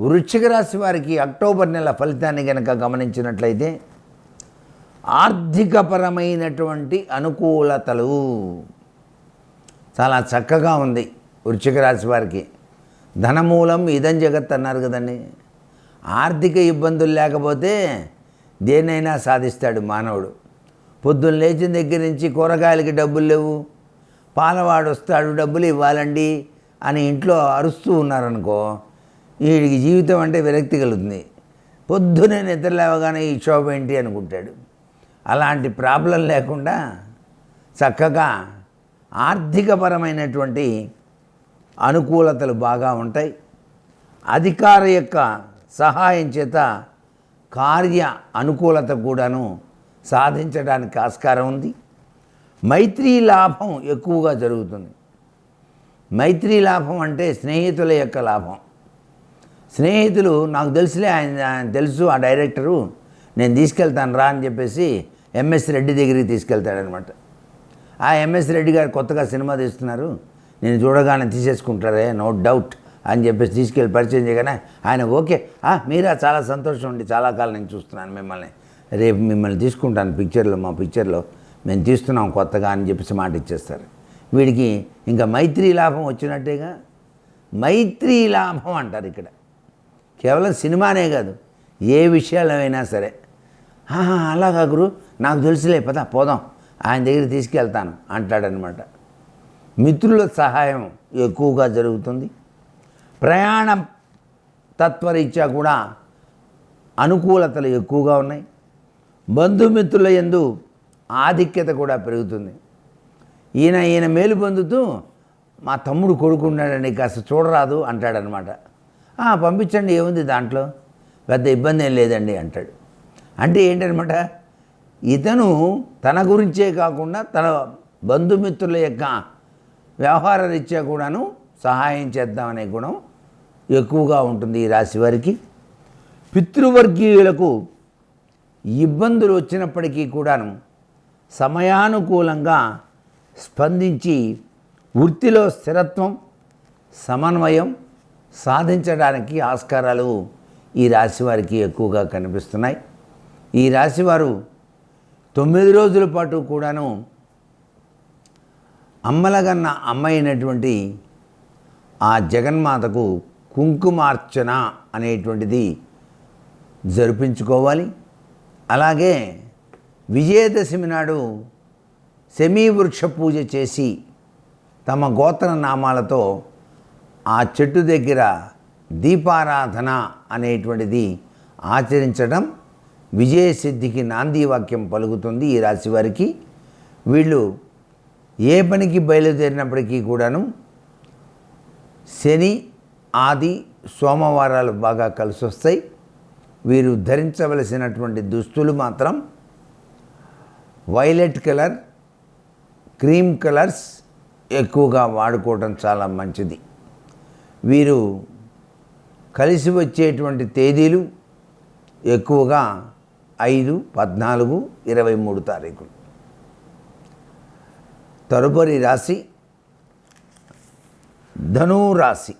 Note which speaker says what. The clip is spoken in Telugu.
Speaker 1: వృశ్చిక రాశి వారికి అక్టోబర్ నెల ఫలితాన్ని కనుక గమనించినట్లయితే ఆర్థికపరమైనటువంటి అనుకూలతలు చాలా చక్కగా ఉంది వృశ్చిక రాశి వారికి. ధనమూలం ఇదం జగత్ అన్నారు కదండి. ఆర్థిక ఇబ్బందులు లేకపోతే దేన్నైనా సాధిస్తాడు మానవుడు. పొద్దున్న లేచిన దగ్గర నుంచి కూరగాయలకి డబ్బులు లేవు. పాలవాడు వస్తాడు డబ్బులు ఇవ్వాలండి అని ఇంట్లో అరుస్తూ ఉన్నారనుకో వీడికి జీవితం అంటే విరక్తి కలుగుతుంది. పొద్దునే నిద్ర లేవగానే ఈ క్షోభ ఏంటి అనుకుంటాడు. అలాంటి ప్రాబ్లం లేకుండా చక్కగా ఆర్థికపరమైనటువంటి అనుకూలతలు బాగా ఉంటాయి. అధికార యొక్క సహాయం చేత కార్య అనుకూలత కూడాను సాధించడానికి ఆస్కారం ఉంది. మైత్రీ లాభం ఎక్కువగా జరుగుతుంది. మైత్రీ లాభం అంటే స్నేహితుల యొక్క లాభం. స్నేహితులు నాకు తెలుసులే ఆయన ఆయన తెలుసు ఆ డైరెక్టరు నేను తీసుకెళ్తాను రా అని చెప్పేసి ఎంఎస్ రెడ్డి దగ్గరికి తీసుకెళ్తాడనమాట. ఆ ఎంఎస్ రెడ్డి గారు కొత్తగా సినిమా తీస్తున్నారు. నేను చూడగానే తీసేసుకుంటారే నో డౌట్ అని చెప్పేసి తీసుకెళ్ళి పరిచయం చేయగానే ఆయన ఓకే మీరా చాలా సంతోషం అండి చాలా కాలం నేను చూస్తున్నాను మిమ్మల్ని. రేపు మిమ్మల్ని తీసుకుంటాను పిక్చర్లో మా పిక్చర్లో. మేము తీస్తున్నాం కొత్తగా అని చెప్పేసి మాట ఇచ్చేస్తారు. వీడికి ఇంకా మైత్రీ లాభం వచ్చినట్టేగా? మైత్రీ లాభం అంటారు ఇక్కడ. కేవలం సినిమానే కాదు ఏ విషయాలైనా సరే. అలాగా గురు నాకు తెలుసులే పద పోదాం ఆయన దగ్గర తీసుకెళ్తాను అంటాడనమాట మిత్రుల సహాయం ఎక్కువగా జరుగుతుంది. ప్రయాణం తత్వరీత్యా కూడా అనుకూలతలు ఎక్కువగా ఉన్నాయి. బంధుమిత్రుల యందు ఆధిక్యత కూడా పెరుగుతుంది. ఈయన ఈయన మేలు పొందుతూ మా తమ్ముడు కొడుకున్నాడని కాస్త చూడరాదు అంటాడనమాట పంపించండి ఏముంది దాంట్లో? పెద్ద ఇబ్బంది ఏం లేదండి అంటాడు. అంటే ఏంటనమాట ఇతను తన గురించే కాకుండా తన బంధుమిత్రుల యొక్క వ్యవహార రీత్యా కూడాను సహాయం చేద్దామనే గుణం ఎక్కువగా ఉంటుంది ఈ రాశి వారికి. పితృవర్గీయులకు ఇబ్బందులు వచ్చినప్పటికీ కూడాను సమయానుకూలంగా స్పందించి వృత్తిలో స్థిరత్వం సమన్వయం సాధించడానికి ఆస్కారాలు ఈ రాశి వారికి ఎక్కువగా కనిపిస్తున్నాయి. ఈ రాశివారు తొమ్మిది రోజుల పాటు కూడాను అమ్మలగన్న అమ్మ అయినటువంటి ఆ జగన్మాతకు కుంకుమార్చన అనేటువంటిది జరిపించుకోవాలి. అలాగే విజయదశమి నాడు వృక్ష పూజ చేసి తమ గోత్ర నామాలతో ఆ చెట్టు దగ్గర దీపారాధన అనేటువంటిది ఆచరించడం విజయసిద్ధికి నాంది వాక్యం పలుకుతుంది ఈ రాశి వారికి. వీళ్ళు ఏ పనికి బయలుదేరినప్పటికీ కూడాను శని ఆది సోమవారాలు బాగా కలిసి వస్తాయి వీరు ధరించవలసినటువంటి దుస్తులు మాత్రం వైలెట్ కలర్ క్రీమ్ కలర్స్ ఎక్కువగా వాడుకోవడం చాలా మంచిది. వీరు కలిసి వచ్చేటువంటి తేదీలు ఎక్కువగా ఐదు పద్నాలుగు ఇరవై మూడు తారీఖులు. తదుపరి రాశి ధను రాశి